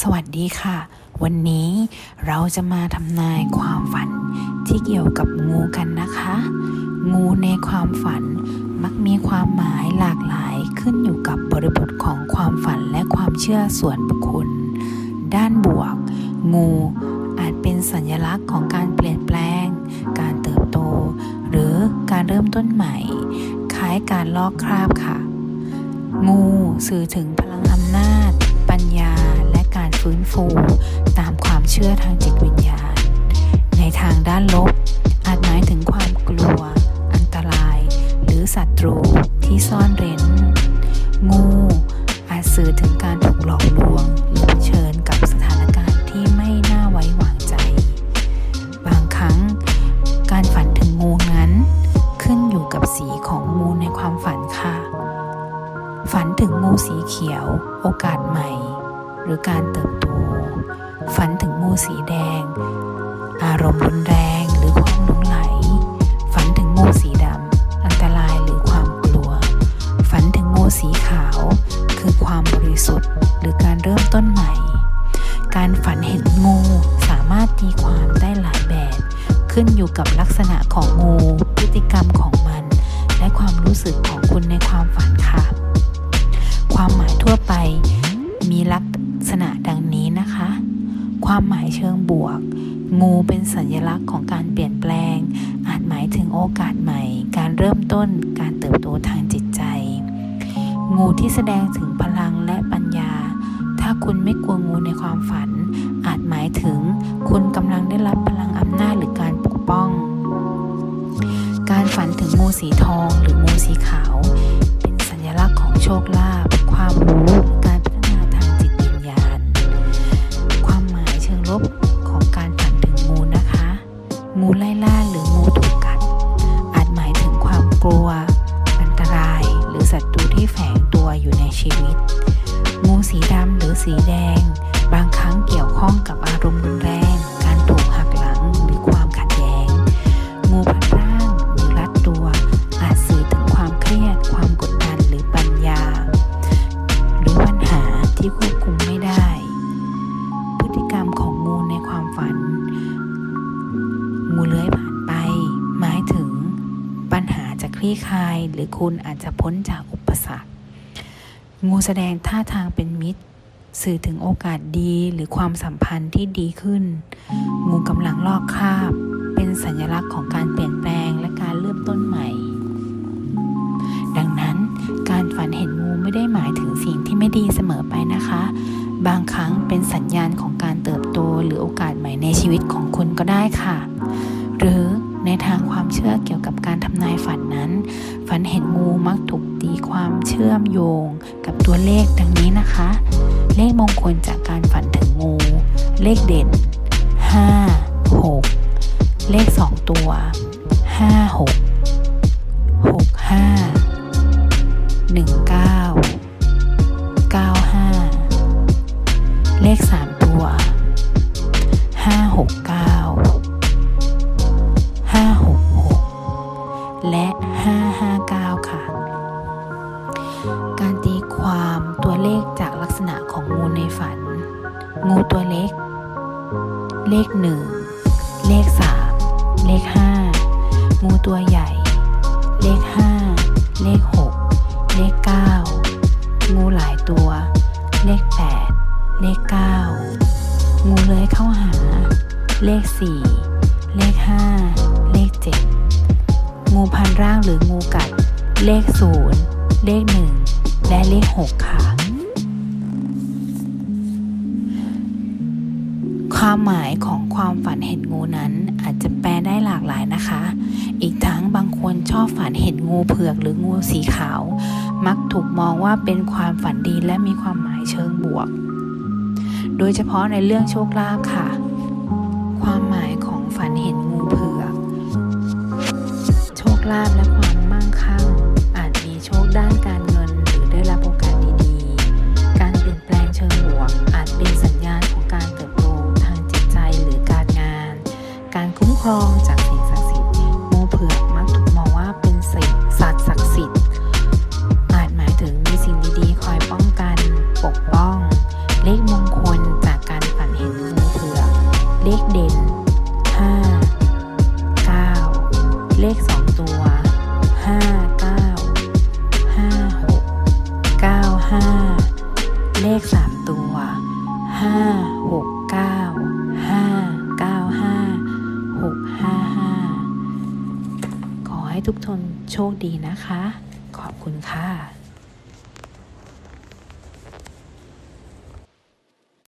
สวัสดีค่ะ วันนี้เราจะมาทำนายความฝันที่เกี่ยวกับงูกันนะคะ งูในความฝันมักมีความหมายหลากหลายขึ้นอยู่กับบริบทของความฝันและความเชื่อส่วนบุคคล ด้านบวก งูอาจเป็นสัญลักษณ์ของการเปลี่ยนแปลง การเติบโต หรือการเริ่มต้นใหม่ คล้ายการลอกคราบค่ะ งูสื่อถึงพลังอำนาจ ปัญญา ฟื้นฟู ตามความเชื่อทางจิตวิญญาณ ในทางด้านลบ อาจหมายถึงความกลัว อันตราย หรือศัตรูที่ซ่อนเร้น งูอาจสื่อถึงการถูกหลอกลวง หรือเผชิญกับสถานการณ์ที่ไม่น่าไว้วางใจ บางครั้ง การฝันถึงงูนั้น ขึ้นอยู่กับสีของงูในความฝันค่ะ ฝันถึงงูสีเขียว โอกาสใหม่ หรือการเติบโต ฝันถึงงูสีแดง อารมณ์รุนแรงหรือความหลงไหล ฝันถึงงูสีดำ อันตรายหรือความกลัว ฝันถึงงูสีขาว คือความบริสุทธิ์ หรือการเริ่มต้นใหม่ การฝันเห็นงูสามารถตีความได้หลายแบบ ขึ้นอยู่กับลักษณะของงูพฤติกรรมของมัน และความรู้สึกของคุณในความฝันค่ะความหมายทั่วไปมีลักษ ษณะดังนี้นะคะ ความหมายเชิงบวก งูเป็นสัญลักษณ์ของการเปลี่ยนแปลง อาจหมายถึงโอกาสใหม่ การเริ่มต้นการเติบโตทางจิตใจ งูที่แสดงถึงพลังและปัญญา ถ้าคุณไม่กลัวงูในความฝัน อาจหมายถึงคุณกำลังได้รับพลังอำนาจหรือการปกป้อง การฝันถึงงูสีทองหรืองูสีขาว เป็นสัญลักษณ์ของโชคลาภ ที่แฝงตัวอยู่ในชีวิต งูสีดำหรือสีแดง บางครั้งเกี่ยวข้องกับอารมณ์รุนแรง การถูกหักหลังหรือความขัดแย้ง งูพันร่างหรือรัดตัว อาจสื่อถึงความเครียด ความกดดันหรือปัญญา หรือปัญหาที่ควบคุมไม่ได้ พฤติกรรมของงูในความฝัน งูเลื้อยผ่านไป หมายถึง ปัญหาจะคลี่คลาย หรือคุณอาจจะพ้นจาก สรรค งูแสดงท่าทางเป็นมิตร สื่อถึงโอกาสดีหรือความสัมพันธ์ที่ดีขึ้น งูกำลังลอกคราบ เป็นสัญลักษณ์ของการเปลี่ยนแปลงและการเริ่มต้นใหม่ ดังนั้นการฝันเห็นงูไม่ได้หมายถึงสิ่งที่ไม่ดีเสมอไปนะคะ บางครั้งเป็นสัญญาณของการเติบโตหรือโอกาสใหม่ในชีวิตของคุณก็ได้ค่ะ หรือ ในทางความเชื่อเกี่ยวกับการทำนายฝันนั้น ฝันเห็นงูมักถูกตีความเชื่อมโยง กับตัวเลขดังนี้นะคะ เลขมงคลจากการฝันถึงงู เลขเด่น และ 559 ค่ะ การตีความตัวเลขจากลักษณะของงูในฝัน งูตัวเล็ก เลข 1 เลข 3 เลข 5 งูตัวใหญ่ เลข 5 เลข 6 เลข 9 งูหลายตัว เลข 8 เลข 9 งูเลื้อยเข้าหา เลข 4 ร่างหรืองูกัด เลขศูนย์เลขหนึ่งและเลขหกค่ะ ความหมายของความฝันเห็นงูนั้นอาจจะแปลได้หลากหลายนะคะ อีกทั้งบางคนชอบฝันเห็นงูเผือกหรืองูสีขาว มักถูกมองว่าเป็นความฝันดีและมีความหมายเชิงบวก โดยเฉพาะในเรื่องโชคลาภค่ะ ความหมายของฝันเห็นงูเผือก ลาภและความมั่งคั่ง อาจมีโชคด้านการเงินหรือได้รับโอกาสดีๆ การเปลี่ยนแปลงเชิงบวก อาจเป็นสัญญาณของการเติบโตทางจิตใจหรือการงาน การคุ้มครองจากสิ่งศักดิ์สิทธิ์งูเผือกมักถูกมองว่าเป็นสิ่งสัตว์ศักดิ์สิทธิ์ ให้ทุกทนโชคดีนะคะ ขอบคุณค่ะ